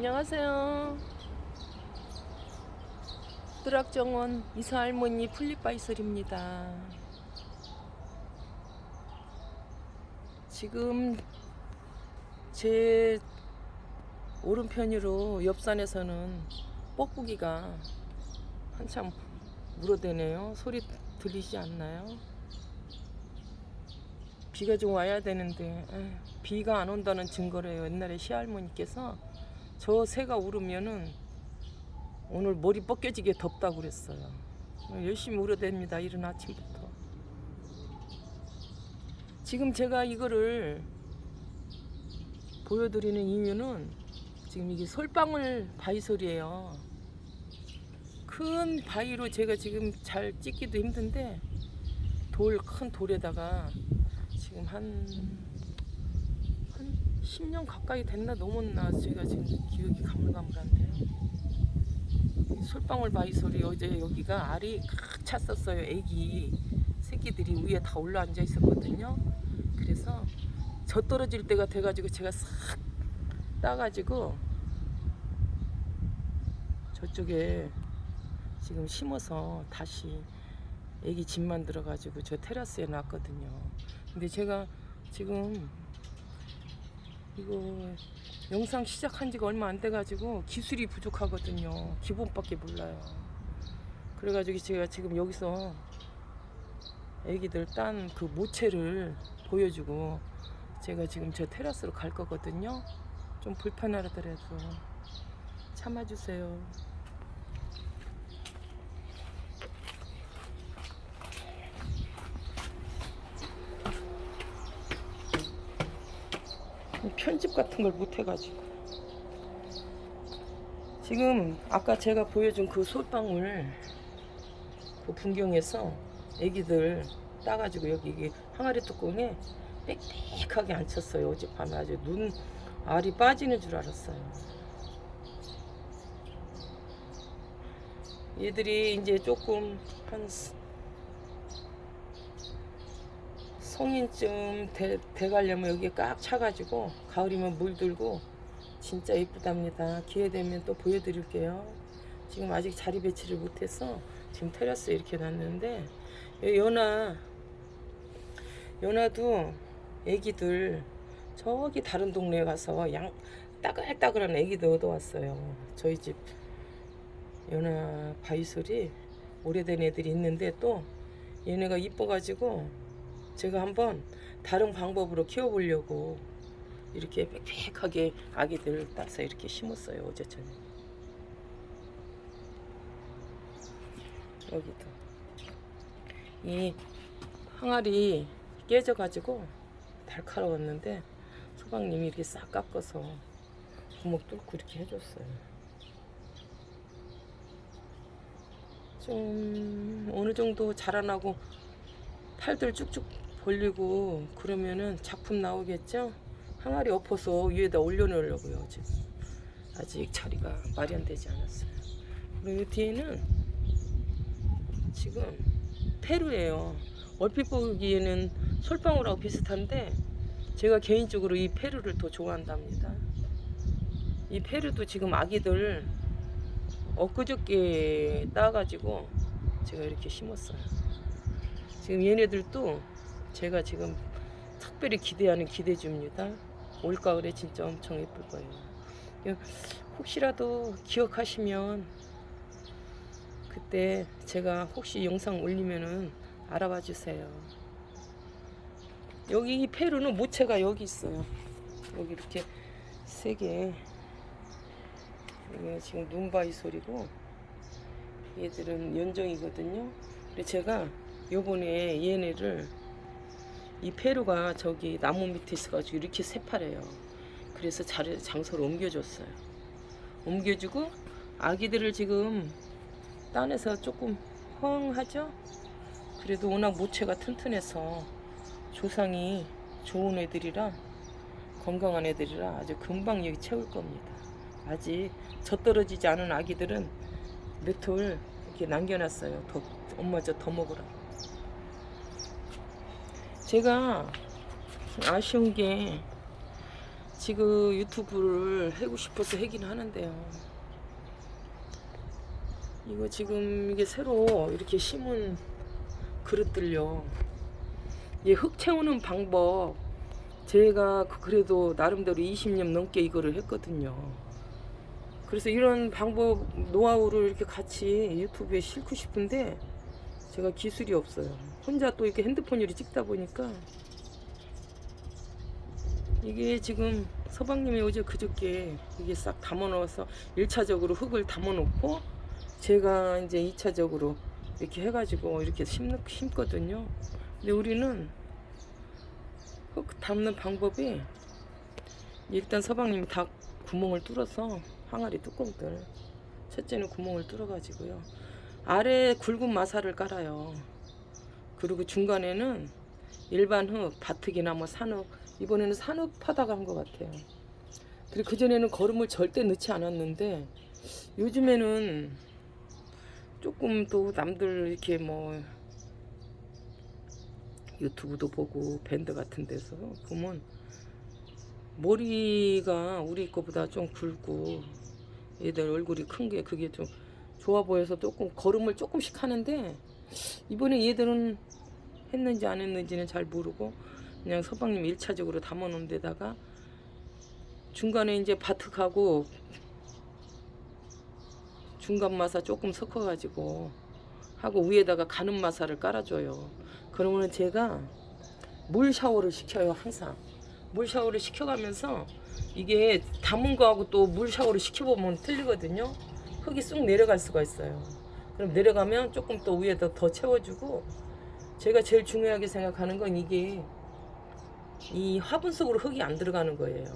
안녕하세요. 뜨락정원 이사 할머니 풀립바이설입니다. 지금 제 오른편으로 옆산에서는 뻐꾸기가 한참 물어대네요. 소리 들리지 않나요? 비가 좀 와야 되는데 에휴, 비가 안 온다는 증거래요. 옛날에 시할머니께서 저 새가 울으면은 오늘 머리 벗겨지게 덥다고 그랬어요. 열심히 울어댑니다. 이른 아침부터. 지금 제가 이거를 보여드리는 이유는 지금 이게 솔방울 바위솔이에요. 큰 바위로 제가 지금 잘 찍기도 힘든데 돌 큰 돌에다가 지금 한, 한 10년 가까이 됐나 넘었나 제가 지금 기억이 가물가물한데요. 이 솔방울 바위솔이 어제 여기가 알이 꽉 찼었어요. 애기 새끼들이 위에 다 올라앉아 있었거든요. 그래서 젖 떨어질 때가 돼가지고 제가 싹 따가지고 저쪽에 지금 심어서 다시 애기 집 만들어가지고 저 테라스에 놨거든요. 근데 제가 지금 이거 영상 시작한 지가 얼마 안 돼가지고 기술이 부족하거든요. 기본밖에 몰라요. 그래가지고 제가 지금 여기서 애기들 딴 그 모체를 보여주고 제가 지금 저 테라스로 갈 거거든요. 좀 불편하더라도 참아주세요. 편집 같은 걸 못 해가지고. 지금 아까 제가 보여준 그 솔방울 그 분경에서 애기들 따가지고 여기 이게 항아리 뚜껑에 빽빽하게 앉혔어요. 어젯밤에 아주 눈 알이 빠지는 줄 알았어요. 얘들이 이제 조금 한 스- 성인쯤 돼, 돼가려면 여기 꽉 차가지고 가을이면 물들고 진짜 예쁘답니다. 기회 되면 또 보여드릴게요. 지금 아직 자리 배치를 못해서 지금 테라스에 이렇게 놨는데 연아 연아도 애기들 저기 다른 동네에 가서 양 따글따글한 애기들 얻어왔어요. 저희 집 연아 바이솔이 오래된 애들이 있는데 또 얘네가 이뻐가지고 제가 한번 다른 방법으로 키워보려고 이렇게 빽빽하게 아기들 따서 이렇게 심었어요 어제 저녁 여기도. 이 항아리 깨져가지고 달카로웠는데 소방님이 이렇게 싹 깎아서 구멍 뚫고 이렇게 해줬어요. 좀 어느 정도 자라나고 팔들 쭉쭉 벌리고 그러면은 작품 나오겠죠? 항아리 엎어서 위에다 올려놓으려고요 지금 아직 자리가 마련되지 않았어요. 그리고 이 뒤에는 지금 페루예요. 얼핏 보기에는 솔방울하고 비슷한데 제가 개인적으로 이 페루를 더 좋아한답니다. 이 페루도 지금 아기들 엊그저께 따가지고 제가 이렇게 심었어요. 지금 얘네들도 제가 지금 특별히 기대하는 기대주입니다. 올가을에 진짜 엄청 예쁠 거예요. 요- 혹시라도 기억하시면 그때 제가 혹시 영상 올리면은 알아봐 주세요. 여기 이 페루는 모체가 여기 있어요. 여기 이렇게 세 개. 이게 지금 눈바위 소리고 얘들은 연정이거든요. 근데 제가 요번에 얘네를 이 페루가 저기 나무 밑에 있어가지고 이렇게 새파래요. 그래서 자리, 장소를 옮겨줬어요. 옮겨주고 아기들을 지금 딴에서 조금 허황하죠? 그래도 워낙 모체가 튼튼해서 조상이 좋은 애들이라 건강한 애들이라 아주 금방 여기 채울 겁니다. 아직 젖 떨어지지 않은 아기들은 몇 톨 이렇게 남겨놨어요. 더, 엄마 저 더 먹으라고. 제가 아쉬운 게 지금 유튜브를 하고 싶어서 하긴 하는데요. 이거 지금 이게 새로 이렇게 심은 그릇들요. 이 흙 채우는 방법 제가 그- 그래도 나름대로 20년 넘게 이거를 했거든요. 그래서 이런 방법 노하우를 이렇게 같이 유튜브에 싣고 싶은데 제가 기술이 없어요. 혼자 또 이렇게 핸드폰으로 찍다 보니까 이게 지금 서방님이 어제 그저께 이게 싹 담아 넣어서 1차적으로 흙을 담아 놓고 제가 이제 2차적으로 이렇게 해가지고 이렇게 심, 심거든요. 근데 우리는 흙 담는 방법이 일단 서방님이 다 구멍을 뚫어서 항아리 뚜껑들 첫째는 구멍을 뚫어가지고요. 아래 굵은 마사를 깔아요. 그리고 중간에는 일반 흙, 바특이나 뭐 산흙 이번에는 산흙 파다가 한 것 같아요. 그리고 그 전에는 거름을 절대 넣지 않았는데 요즘에는 조금 또 남들 이렇게 뭐 유튜브도 보고 밴드 같은 데서 보면 머리가 우리 거보다 좀 굵고 얘들 얼굴이 큰 게 그게 좀 좋아 보여서 조금 걸음을 조금씩 하는데 이번에 얘들은 했는지 안 했는지는 잘 모르고 그냥 서방님 1차적으로 담아 놓은 데다가 중간에 이제 바특하고 중간 마사 조금 섞어 가지고 하고 위에다가 가는 마사를 깔아줘요. 그러면은 제가 물 샤워를 시켜요 항상. 물 샤워를 시켜가면서 이게 담은 거하고 또 물 샤워를 시켜보면 틀리거든요. 흙이 쑥 내려갈 수가 있어요. 그럼 내려가면 조금 또 위에다 더 채워주고 제가 제일 중요하게 생각하는 건 이게 이 화분 속으로 흙이 안 들어가는 거예요.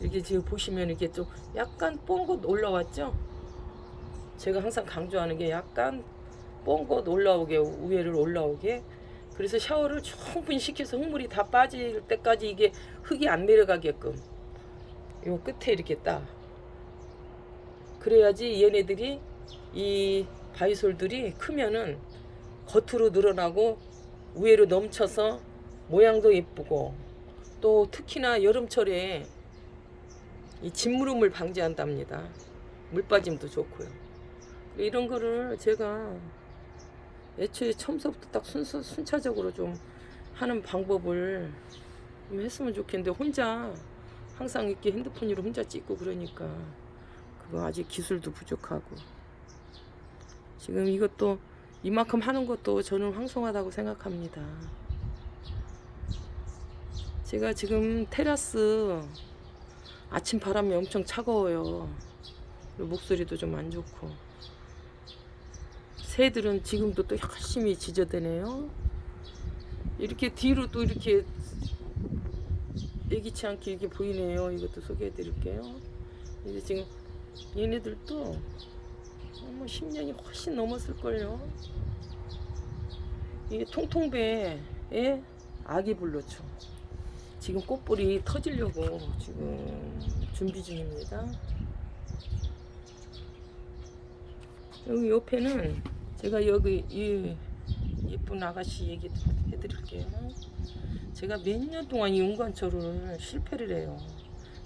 이렇게 지금 보시면 이게 좀 약간 뽕긋 올라왔죠? 제가 항상 강조하는 게 약간 뽕긋 올라오게 위에를 올라오게 그래서 샤워를 충분히 시켜서 흙물이 다 빠질 때까지 이게 흙이 안 내려가게끔 요 끝에 이렇게 딱 그래야지 얘네들이 이 바이솔들이 크면은 겉으로 늘어나고 위에로 넘쳐서 모양도 예쁘고 또 특히나 여름철에 이 진무름을 방지한답니다. 물 빠짐도 좋고요. 이런 거를 제가 애초에 처음서부터 딱 순서 순차적으로 좀 하는 방법을 좀 했으면 좋겠는데 혼자 항상 이렇게 핸드폰으로 혼자 찍고 그러니까 아직 기술도 부족하고 지금 이것도 이만큼 하는 것도 저는 황송하다고 생각합니다. 제가 지금 테라스 아침 바람이 엄청 차가워요. 목소리도 좀 안 좋고 새들은 지금도 또 열심히 지저대네요. 이렇게 뒤로 또 이렇게 예기치 않게 이렇게 보이네요. 이것도 소개해 드릴게요. 이제 지금 얘네들도 뭐 10년이 훨씬 넘었을걸요. 이게 통통배에 아기 불로초. 지금 꽃볼이 터지려고 지금 준비 중입니다. 여기 옆에는 제가 여기 이 예쁜 아가씨 얘기 해드릴게요. 제가 몇 년 동안 이 은관초를 실패를 해요.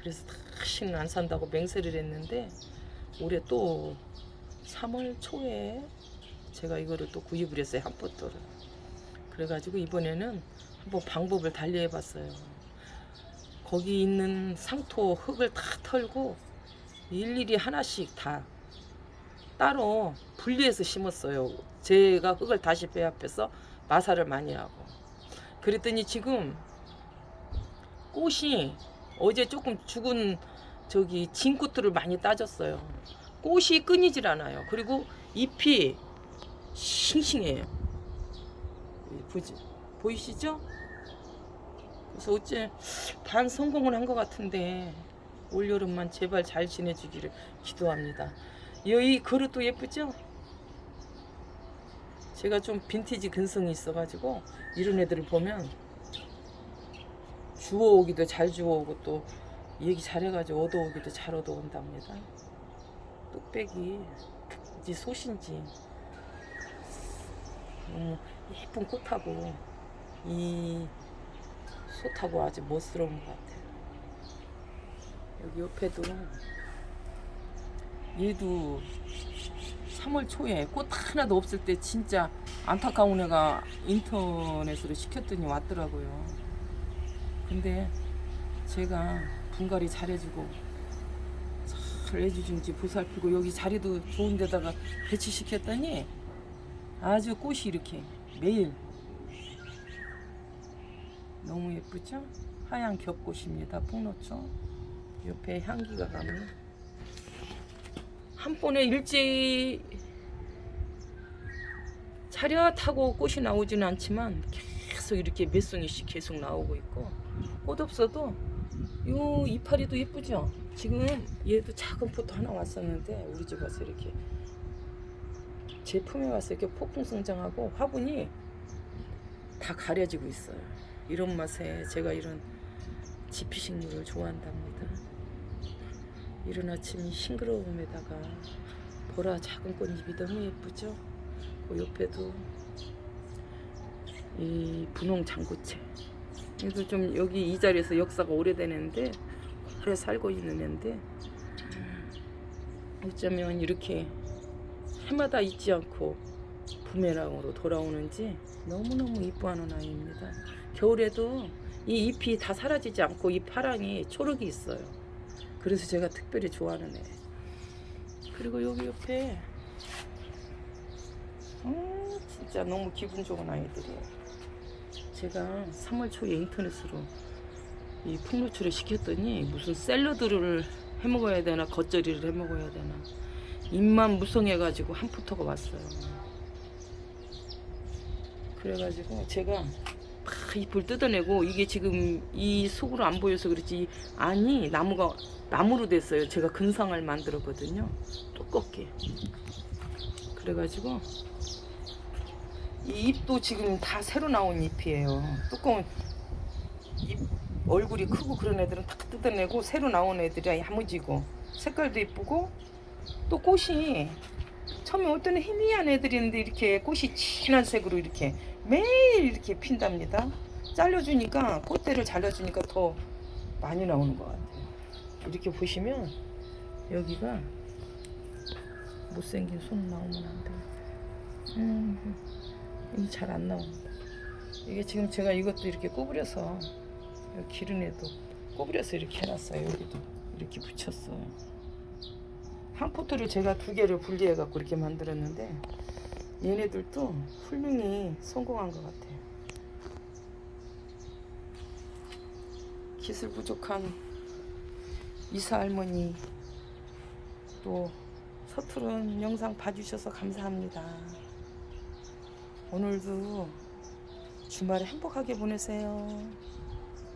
그래서 다시는 안 산다고 맹세를 했는데 올해 또 3월 초에 제가 이거를 또 구입을 했어요 한 포트를. 그래가지고 이번에는 한번 방법을 달리해봤어요. 거기 있는 상토 흙을 다 털고 일일이 하나씩 다 따로 분리해서 심었어요. 제가 흙을 다시 배합해서 마사를 많이 하고. 그랬더니 지금 꽃이 어제 조금 죽은 저기 진꽃들을 많이 따졌어요. 꽃이 끊이질 않아요. 그리고 잎이 싱싱해요. 보지 보이시죠? 그래서 어째 반 성공을 한 것 같은데 올 여름만 제발 잘 지내주기를 기도합니다. 이 그릇도 예쁘죠? 제가 좀 빈티지 근성이 있어가지고 이런 애들을 보면 주워오기도 잘 주워오고 또 얘기 잘해가지고 얻어오기도 잘 얻어온답니다. 뚝배기 지 소신지 너무 예쁜 꽃하고 이 솥하고 아주 멋스러운 것 같아요. 여기 옆에도 얘도 3월 초에 꽃 하나도 없을 때 진짜 안타까운 애가 인터넷으로 시켰더니 왔더라고요. 근데 제가 분갈이 잘해주고 잘 해주든지 보살피고 여기 자리도 좋은 데다가 배치시켰더니 아주 꽃이 이렇게 매일 너무 예쁘죠? 하얀 겹꽃입니다. 폭로초 옆에 향기가 나면 한 번에 일찍 차렷하고 꽃이 나오지는 않지만 계속 이렇게 몇 송이씩 계속 나오고 있고 꽃 없어도 요 이파리도 예쁘죠? 지금 얘도 작은 포트 하나 왔었는데 우리 집 와서 이렇게 제품에 와서 이렇게 폭풍 성장하고 화분이 다 가려지고 있어요. 이런 맛에 제가 이런 지피식물을 좋아한답니다. 이른 아침 싱그러움에다가 보라 작은 꽃잎이 너무 예쁘죠? 그 옆에도 이 분홍 장구채. 그래도 좀 여기 이 자리에서 역사가 오래되는데 오래 살고 있는 애인데 어쩌면 이렇게 해마다 잊지 않고 부메랑으로 돌아오는지 너무너무 이뻐하는 아이입니다. 겨울에도 이 잎이 다 사라지지 않고 이 파랑이 초록이 있어요. 그래서 제가 특별히 좋아하는 애. 그리고 여기 옆에 음, 진짜 너무 기분 좋은 아이들이에요. 제가 3월 초에 인터넷으로 이 풍류초를 시켰더니 무슨 샐러드를 해 먹어야 되나 겉절이를 해 먹어야 되나 입만 무성해가지고 한 포터가 왔어요. 그래가지고 제가 막 잎을 뜯어내고 이게 지금 이 속으로 안 보여서 그렇지 아니 나무가 나무로 됐어요. 제가 근상을 만들었거든요. 두껍게. 그래가지고 이 잎도 지금 다 새로 나온 잎이에요. 두꺼운 잎 얼굴이 크고 그런 애들은 다 뜯어내고 새로 나온 애들이 야무지고 색깔도 이쁘고 또 꽃이 처음에 어떤 희미한 애들이 있는데 이렇게 꽃이 진한 색으로 이렇게 매일 이렇게 핀답니다. 잘라주니까 꽃대를 잘라주니까 더 많이 나오는 것 같아요. 이렇게 보시면 여기가 못생긴 손 나오면 안 돼요. 음, 이게 잘안 나옵니다. 이게 지금 제가 이것도 이렇게 구부려서 애도 구부려서 이렇게 해놨어요. 여기도 이렇게 붙였어요. 한 포트를 제가 두 개를 분리해 갖고 이렇게 만들었는데 얘네들도 훌륭히 성공한 것 같아요. 기술 부족한 이사 할머니 또 서투른 영상 봐주셔서 감사합니다. 오늘도 주말 행복하게 보내세요.